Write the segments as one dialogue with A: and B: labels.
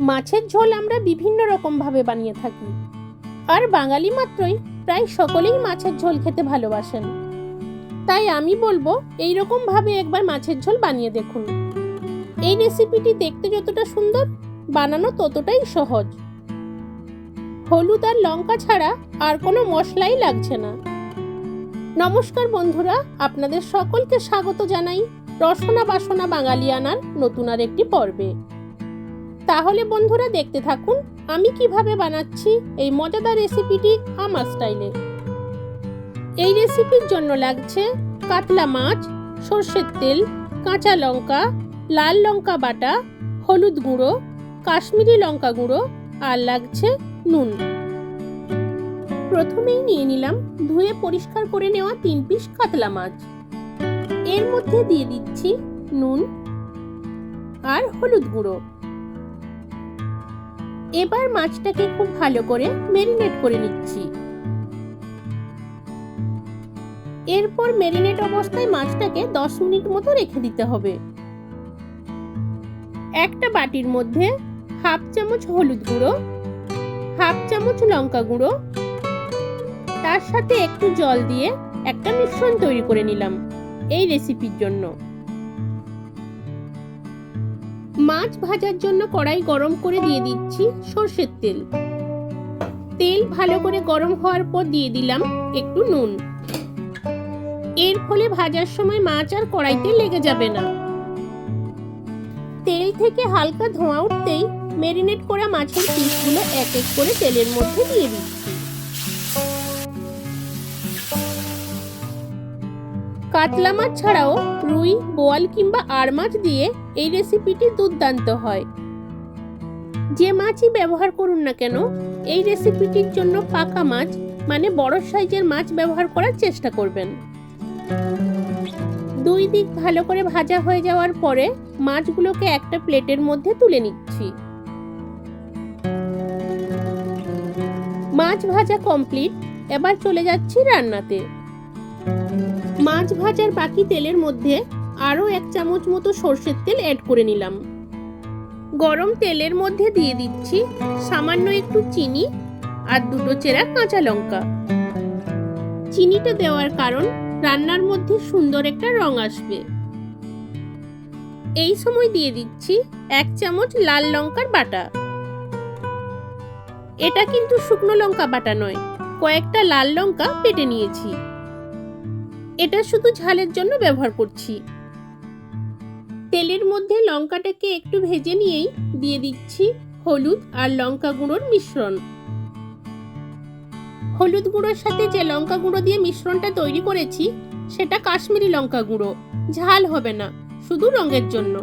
A: মাছের ঝোল আমরা বিভিন্ন রকমভাবে বানিয়ে থাকি। আর বাঙালি মাত্রই প্রায় সকলেই মাছের ঝোল খেতে ভালোবাসেন। তাই আমি বলব এই ভাবে একবার মাছের ঝোল বানিয়ে দেখুন। এই রেসিপিটি দেখতে যতটা সুন্দর, বানানো ততটাই সহজ। হলুদ আর লঙ্কা ছাড়া আর কোনো মশলাই লাগছে না। নমস্কার বন্ধুরা, আপনাদের সকলকে স্বাগত জানাই রসনা বাসনা বাঙালিয়ানার নতুন আর একটি পর্বে। তাহলে বন্ধুরা দেখতে থাকুন, আমি কীভাবে বানাচ্ছি এই মজাদার রেসিপিটি আমার স্টাইলে। এই রেসিপির জন্য লাগছে কাতলা মাছ, সর্ষের তেল, কাঁচা লঙ্কা, লাল লঙ্কা বাটা, হলুদ গুঁড়ো, কাশ্মীরি লঙ্কা গুঁড়ো আর লাগছে নুন। প্রথমেই নিয়ে নিলাম ধুয়ে পরিষ্কার করে নেওয়া তিন পিস কাতলা মাছ। এর মধ্যে দিয়ে দিচ্ছি নুন আর হলুদ গুঁড়ো। এবার মাছটাকে খুব ভালো করে মেরিনেট করে নিচ্ছি। এরপর মেরিনেট অবস্থায় মাছটাকে দশ মিনিট মতো রেখে দিতে হবে। একটা বাটির মধ্যে হাফ চামচ হলুদ গুঁড়ো, হাফ চামচ লঙ্কা গুঁড়ো, তার সাথে একটু জল দিয়ে একটা মিশ্রণ তৈরি করে নিলাম এই রেসিপির জন্য। মাছ ভাজার জন্য কড়াই গরম করে দিয়ে দিচ্ছি সর্ষের তেল। তেল ভালো করে গরম হওয়ার পর দিয়ে দিলাম একটু নুন। এর ফলে ভাজার সময় মাছ আর কড়াইতে লেগে যাবে না। তেল থেকে হালকা ধোঁয়া উঠতেই মেরিনেট করা মাছের পিসগুলো এক এক করে তেলের মধ্যে দিয়ে দিচ্ছি। কাতলা মাছ ছাড়াও রুই, বোয়াল কিংবা আর মাছ দিয়ে এই রেসিপিটি দুর্দান্ত হয়। যে মাছই ব্যবহার করুন না কেন, এই রেসিপিটির জন্য পাকা মাছ মানে বড় সাইজের মাছ ব্যবহার করার চেষ্টা করবেন। দুই দিক ভালো করে ভাজা হয়ে যাওয়ার পরে মাছগুলোকে একটা প্লেটের মধ্যে তুলে নিচ্ছি। মাছ ভাজা কমপ্লিট, এবার চলে যাচ্ছি রান্নাতে। মাছ ভাজার বাকি তেলের মধ্যে আরও এক চামচ মতো সর্ষের তেল অ্যাড করে নিলাম। গরম তেলের মধ্যে দিয়ে দিচ্ছি সামান্য একটু চিনি আর দুটো চেরা কাঁচা লঙ্কা। চিনিটা দেওয়ার কারণ রান্নার মধ্যে সুন্দর একটা রং আসবে। এই সময় দিয়ে দিচ্ছি এক চামচ লাল লঙ্কার বাটা। এটা কিন্তু শুকনো লঙ্কা বাটা নয়, কয়েকটা লাল লঙ্কা পেটে নিয়েছি। এটা শুধু ঝালের জন্য ব্যবহার করছি। তেলের মধ্যে লঙ্কাটাকে একটু ভেজে নিয়েই দিয়ে দিচ্ছি হলুদ আর লঙ্কা গুঁড়োর মিশ্রণ। হলুদ গুঁড়োর সাথে যে লঙ্কা গুঁড়ো দিয়ে মিশ্রণটা তৈরি করেছি, সেটা কাশ্মীরি লঙ্কা গুঁড়ো। ঝাল হবে না, শুধু রঙের জন্য।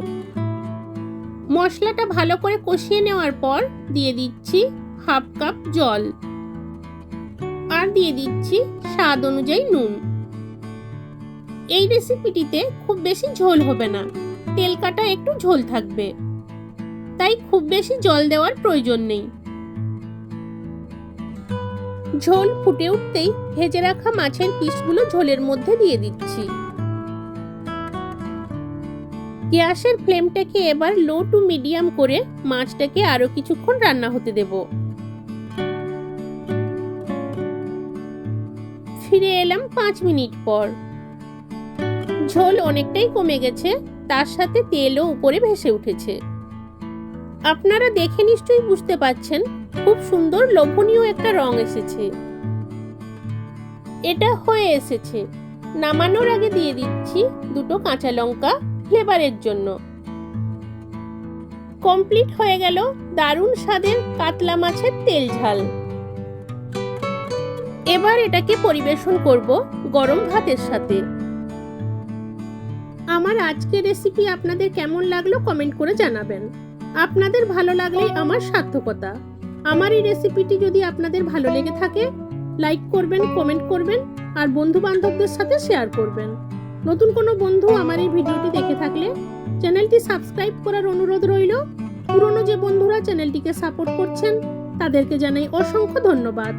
A: মশলাটা ভালো করে কষিয়ে নেওয়ার পর দিয়ে দিচ্ছি হাফ কাপ জল। আর দিয়ে দিচ্ছি স্বাদ অনুযায়ী নুন। এই রেসিপিটিতে খুব বেশি ঝোল হবে না। তেল কাটা একটু ঝোল থাকবে। তাই খুব বেশি জল দেওয়ার প্রয়োজন নেই। ঝোল ফুটে উঠতেই ভেজে রাখা মাছের পিসগুলো ঝোলের মধ্যে দিয়ে দিচ্ছি। গ্যাসের ফ্লেমটাকে এবার লো টু মিডিয়াম করে মাছটাকে আরও কিছুক্ষণ রান্না হতে দেব। ফিরে এলাম পাঁচ মিনিট পর। ঝোল অনেকটাই কমে গেছে, তার সাথে তেলও উপরে ভেসে উঠেছে। আপনারা দেখে নিশ্চয়ই বুঝতে পাচ্ছেন খুব সুন্দর লোভনীয় একটা রং এসেছে। এটা হয়ে এসেছে। নামানোর আগে দিয়ে দিচ্ছি দুটো কাঁচা লঙ্কা ফ্লেভারের জন্য। কমপ্লিট হয়ে গেল দারুণ স্বাদের কাতলা মাছের তেল ঝাল। এবার এটাকে পরিবেশন করব গরম ভাতের সাথে। আমার আজকের রেসিপি আপনাদের কেমন লাগল কমেন্ট করে জানাবেন। আপনাদের ভালো লাগলেই আমার সার্থকতা। আমার এই রেসিপিটি যদি আপনাদের ভালো লেগে থাকে লাইক করবেন কমেন্ট করবেন, আর বন্ধু বান্ধবদের সাথে শেয়ার করবেন। নতুন কোনো বন্ধু আমার এই ভিডিওটি দেখে থাকলে চ্যানেলটি সাবস্ক্রাইব করার অনুরোধ রইল। পুরনো যে বন্ধুরা চ্যানেলটিকে সাপোর্ট করছেন, তাদেরকে জানাই অসংখ্য ধন্যবাদ।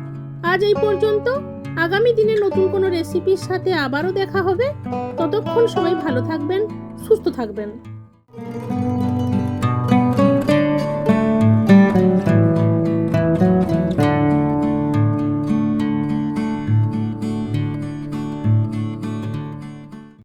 A: আজ এই পর্যন্ত আগামী দিনে নতুন কোনো রেসিপির সাথে আবারও দেখা হবে। ততক্ষণ সবাই ভালো থাকবেন, সুস্থ থাকবেন।